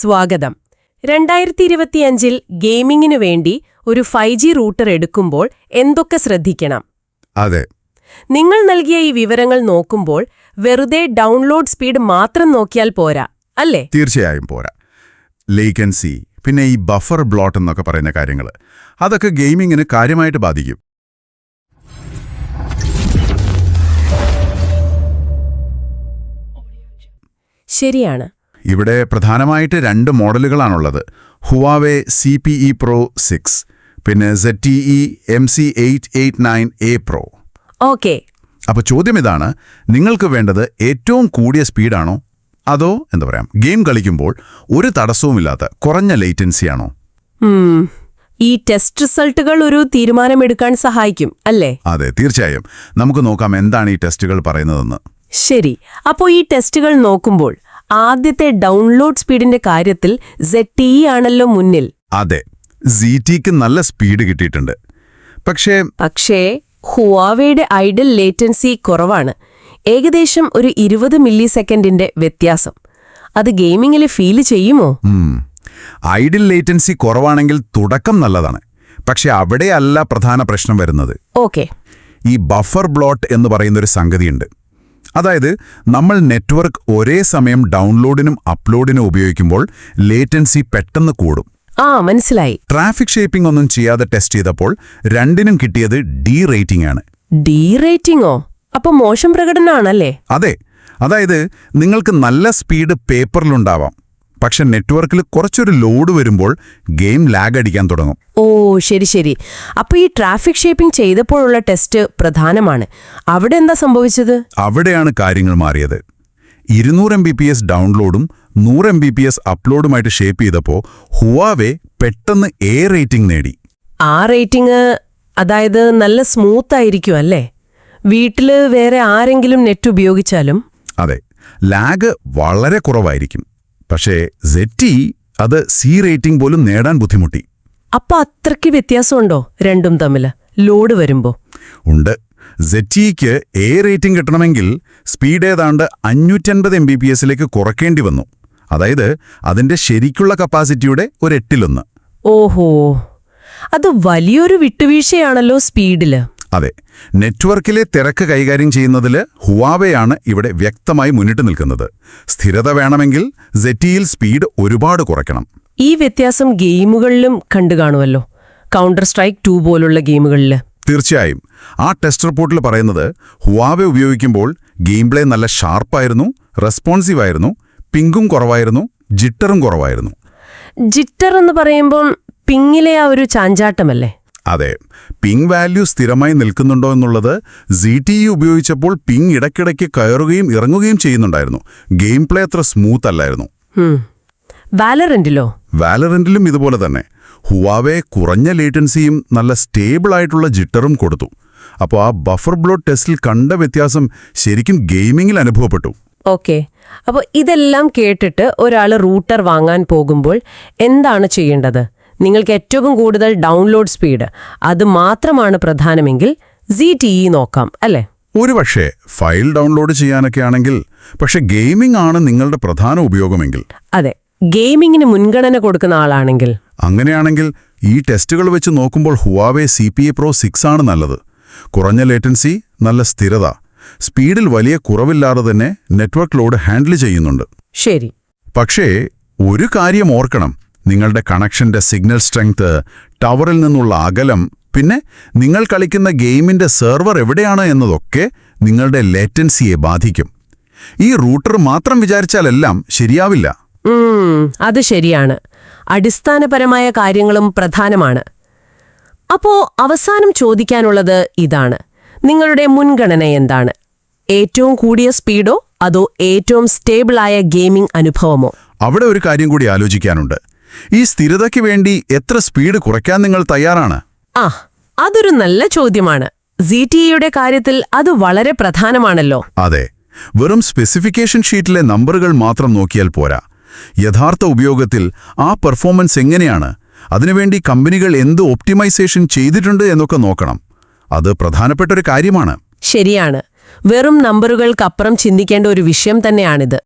സ്വാഗതം. രണ്ടായിരത്തി ഇരുപത്തിയഞ്ചിൽ ഗെയിമിങ്ങിനു വേണ്ടി ഒരു ഫൈവ് ജി റൂട്ടർ എടുക്കുമ്പോൾ എന്തൊക്കെ ശ്രദ്ധിക്കണം? അതെ. നിങ്ങൾ നൽകിയ ഈ വിവരങ്ങൾ നോക്കുമ്പോൾ വെറുതെ ഡൗൺലോഡ് സ്പീഡ് മാത്രം നോക്കിയാൽ പോരാ അല്ലേ? തീർച്ചയായും പോരാ. ലേക്കൻസി പിന്നെ ഈ ബഫർ ബ്ലോട്ട് എന്നൊക്കെ പറയുന്ന കാര്യങ്ങൾ അതൊക്കെ ഗെയിമിങ്ങിന് കാര്യമായിട്ട് ബാധിക്കും. ശരിയാണ്. ഇവിടെ പ്രധാനമായിട്ട് രണ്ട് മോഡലുകളാണുള്ളത്. Huawei C P E pro six പിന്നെ Z T E M C eight eight nine A pro okay അപ്പോൾ ചോദ്യം ഇതാണ് നിങ്ങൾക്ക് വേണ്ടത് ഏറ്റവും കൂടിയ സ്പീഡാണോ? അതോ എന്താ പറയാം ഗെയിം കളിക്കുമ്പോൾ ഒരു തടസ്സവുമില്ലാത്ത കുറഞ്ഞ ലേറ്റൻസിയാണോ? ഈ ടെസ്റ്റ് റിസൾട്ടുകൾ ഒരു തീരുമാനമെടുക്കാൻ സഹായിക്കും അല്ലേ? അതെ തീർച്ചയായും. നമുക്ക് നോക്കാം എന്താണ് ഈ ടെസ്റ്റുകൾ പറയുന്നതെന്ന്. ശരി. അപ്പോൾ ഈ ടെസ്റ്റുകൾ നോക്കുമ്പോൾ ആദ്യത്തെ ഡൗൺലോഡ് സ്പീഡിന്റെ കാര്യത്തിൽ ZTE ആണല്ലോ മുന്നിൽ. അതെ ക്ക് നല്ല സ്പീഡ് കിട്ടിയിട്ടുണ്ട്. പക്ഷേ പക്ഷേ ഹുവാവയുടെ ഐഡൽ ലേറ്റൻസി കുറവാണ്. ഏകദേശം ഒരു ഇരുപത് മില്ലി സെക്കൻഡിന്റെ വ്യത്യാസം. അത് ഗെയിമിങ്ങിൽ ഫീൽ ചെയ്യുമോ? ഐഡൽ ഐഡിൽ ലേറ്റൻസി കുറവാണെങ്കിൽ തുടക്കം നല്ലതാണ്. പക്ഷെ അവിടെയല്ല പ്രധാന പ്രശ്നം വരുന്നത്. ഓക്കെ. ഈ ബഫർ ബ്ലോട്ട് എന്ന് പറയുന്നൊരു സംഗതിയുണ്ട്. അതായത് നമ്മൾ നെറ്റ്വർക്ക് ഒരേ സമയം ഡൗൺലോഡിനും അപ്ലോഡിനും ഉപയോഗിക്കുമ്പോൾ ലേറ്റൻസി പെട്ടെന്ന് കൂടും. ആ മനസ്സിലായി. ട്രാഫിക് ഷേപ്പിംഗ് ഒന്നും ചെയ്യാതെ ടെസ്റ്റ് ചെയ്തപ്പോൾ രണ്ടിനും കിട്ടിയത് ഡി റേറ്റിംഗ് ആണ്. ഡി റേറ്റിംഗോ? അപ്പൊ മോശം പ്രകടനമാണല്ലേ? അതെ. അതായത് നിങ്ങൾക്ക് നല്ല സ്പീഡ് പേപ്പറിലുണ്ടാവാം. പക്ഷെ നെറ്റ്വർക്കിൽ കുറച്ചൊരു ലോഡ് വരുമ്പോൾ ഗെയിം ലാഗ് അടിക്കാൻ തുടങ്ങും. ഓ ശരി ശരി. അപ്പൊ ഈ ട്രാഫിക് ഷേപ്പിംഗ് ചെയ്തപ്പോഴുള്ള ടെസ്റ്റ് പ്രധാനമാണ്. അവിടെ എന്താ സംഭവിച്ചത്? അവിടെയാണ് കാര്യങ്ങൾ മാറിയത്. ഇരുന്നൂറ് എം ബി പി എസ് ഡൗൺലോഡും നൂറ് എം ബി പി എസ് അപ്ലോഡുമായിട്ട് ഷേപ്പ് ചെയ്തപ്പോൾ ഹുവാവെ പെട്ടെന്ന് എ റേറ്റിംഗ് നേടി. ആ റേറ്റിംഗ് അതായത് നല്ല സ്മൂത്ത് ആയിരിക്കും അല്ലേ? വീട്ടിൽ വേറെ ആരെങ്കിലും നെറ്റ് ഉപയോഗിച്ചാലും? അതെ. ലാഗ് വളരെ കുറവായിരിക്കും. പക്ഷേ സെറ്റി അത് സി റേറ്റിംഗ് പോലും നേടാൻ ബുദ്ധിമുട്ടി. അപ്പൊ അത്രയ്ക്ക് വ്യത്യാസമുണ്ടോ രണ്ടും തമ്മിൽ ലോഡ് വരുമ്പോ? ഉണ്ട്. സെറ്റിക്ക് എ റേറ്റിംഗ് കിട്ടണമെങ്കിൽ സ്പീഡ് ഏതാണ്ട് അഞ്ഞൂറ്റൻപത് എം ബി പി എസിലേക്ക് കുറയ്ക്കേണ്ടി വന്നു. അതായത് അതിന്റെ ശരിക്കുള്ള കപ്പാസിറ്റിയുടെ ഒരു എട്ടിലൊന്ന് ഓഹോ. അത് വലിയൊരു വിട്ടുവീഴ്ചയാണല്ലോ സ്പീഡിൽ അതെ നെറ്റ്വർക്കിലെ തിരക്ക് കൈകാര്യം ചെയ്യുന്നതിൽ ഹുവാവയാണ് ഇവിടെ വ്യക്തമായി മുന്നിട്ട് നിൽക്കുന്നത്. സ്ഥിരത വേണമെങ്കിൽ സെറ്റിയിൽ സ്പീഡ് ഒരുപാട് കുറയ്ക്കണം. ഈ വ്യത്യാസം ഗെയിമുകളിലും കണ്ടു കാണുമല്ലോ. കൗണ്ടർ സ്ട്രൈക്ക് ടു പോലുള്ള ഗെയിമുകളിൽ തീർച്ചയായും. ആ ടെസ്റ്റ് റിപ്പോർട്ടിൽ പറയുന്നത് ഹുവാവെ ഉപയോഗിക്കുമ്പോൾ ഗെയിം പ്ലേ നല്ല ഷാർപ്പായിരുന്നു റെസ്പോൺസീവ് ആയിരുന്നു പിങ്കും കുറവായിരുന്നു ജിറ്ററും കുറവായിരുന്നു. ജിറ്റർ എന്ന് പറയുമ്പം പിങ്ങിലെ ആ ഒരു ചാഞ്ചാട്ടമല്ലേ? അതെ പിങ് വാല്യൂ സ്ഥിരമായി നിൽക്കുന്നുണ്ടോ എന്നുള്ളത് സി ടി ഇ ഉപയോഗിച്ചപ്പോൾ പിങ് ഇടയ്ക്കിടയ്ക്ക് കയറുകയും ഇറങ്ങുകയും ചെയ്യുന്നുണ്ടായിരുന്നു. ഗെയിം പ്ലേ അത്ര സ്മൂത്ത് അല്ലായിരുന്നു. വാലറന്റിലോ വാലറന്റിലും ഇതുപോലെ തന്നെ. ഹുവാവെ കുറഞ്ഞ ലേറ്റൻസിയും നല്ല സ്റ്റേബിൾ ആയിട്ടുള്ള ജിറ്ററും കൊടുത്തു. അപ്പോൾ ആ ബഫർ ബ്ലോഡ് ടെസ്റ്റിൽ കണ്ട വ്യത്യാസം ശരിക്കും ഗെയിമിംഗിൽ അനുഭവപ്പെട്ടു. ഓക്കെ. അപ്പോൾ ഇതെല്ലാം കേട്ടിട്ട് ഒരാൾ റൂട്ടർ വാങ്ങാൻ പോകുമ്പോൾ എന്താണ് ചെയ്യേണ്ടത്? നിങ്ങൾക്ക് ഏറ്റവും കൂടുതൽ ഡൗൺലോഡ് സ്പീഡ് അത് മാത്രമാണ് പ്രധാനമെങ്കിൽ സി ടി ഇ നോക്കാം അല്ലേ? ഒരുപക്ഷെ ഫയൽ ഡൗൺലോഡ് ചെയ്യാനൊക്കെ ആണെങ്കിൽ പക്ഷെ ഗെയിമിംഗ് ആണ് നിങ്ങളുടെ പ്രധാന ഉപയോഗമെങ്കിൽ. അതെ ഗെയിമിങ്ങിന് മുൻഗണന കൊടുക്കുന്ന ആളാണെങ്കിൽ. അങ്ങനെയാണെങ്കിൽ ഈ ടെസ്റ്റുകൾ വെച്ച് നോക്കുമ്പോൾ Huawei C P A pro six ആണ് നല്ലത്. കുറഞ്ഞ ലേറ്റൻസി നല്ല സ്ഥിരത. സ്പീഡിൽ വലിയ കുറവില്ലാതെ തന്നെ നെറ്റ്വർക്ക് ലോഡ് ഹാൻഡിൽ ചെയ്യുന്നുണ്ട്. ശരി. പക്ഷേ ഒരു കാര്യം ഓർക്കണം. നിങ്ങളുടെ കണക്ഷന്റെ സിഗ്നൽ സ്ട്രെങ്ത് ടവറിൽ നിന്നുള്ള അകലം പിന്നെ നിങ്ങൾ കളിക്കുന്ന ഗെയിമിന്റെ സെർവർ എവിടെയാണ് എന്നതൊക്കെ നിങ്ങളുടെ ലേറ്റൻസിയെ ബാധിക്കും. ഈ റൂട്ടർ മാത്രം വിചാരിച്ചാലെല്ലാം ശരിയാവില്ല. അത് ശരിയാണ്. അടിസ്ഥാനപരമായ കാര്യങ്ങളും പ്രധാനമാണ്. അപ്പോ അവസാനം ചോദിക്കാനുള്ളത് ഇതാണ്. നിങ്ങളുടെ മുൻഗണന എന്താണ്? ഏറ്റവും കൂടിയ സ്പീഡോ അതോ ഏറ്റവും സ്റ്റേബിളായ ഗെയിമിംഗ് അനുഭവമോ? അവിടെ ഒരു കാര്യം കൂടി ആലോചിക്കാനുണ്ട്. ഈ സ്ഥിരതയ്ക്ക് വേണ്ടി എത്ര സ്പീഡ് കുറയ്ക്കാൻ നിങ്ങൾ തയ്യാറാണ്? ആ അതൊരു നല്ല ചോദ്യമാണ്. സി ടി ഇയുടെ കാര്യത്തിൽ അത് വളരെ പ്രധാനമാണല്ലോ. അതെ. വെറും സ്പെസിഫിക്കേഷൻ ഷീറ്റിലെ നമ്പറുകൾ മാത്രം നോക്കിയാൽ പോരാ. യഥാർത്ഥ ഉപയോഗത്തിൽ ആ പെർഫോമൻസ് എങ്ങനെയാണ്? അതിനുവേണ്ടി കമ്പനികൾ എന്ത് ഒപ്റ്റിമൈസേഷൻ ചെയ്തിട്ടുണ്ട് എന്നൊക്കെ നോക്കണം. അത് പ്രധാനപ്പെട്ട ഒരു കാര്യമാണ്. ശരിയാണ്. വെറും നമ്പറുകൾക്കപ്പുറം ചിന്തിക്കേണ്ട ഒരു വിഷയം തന്നെയാണിത്.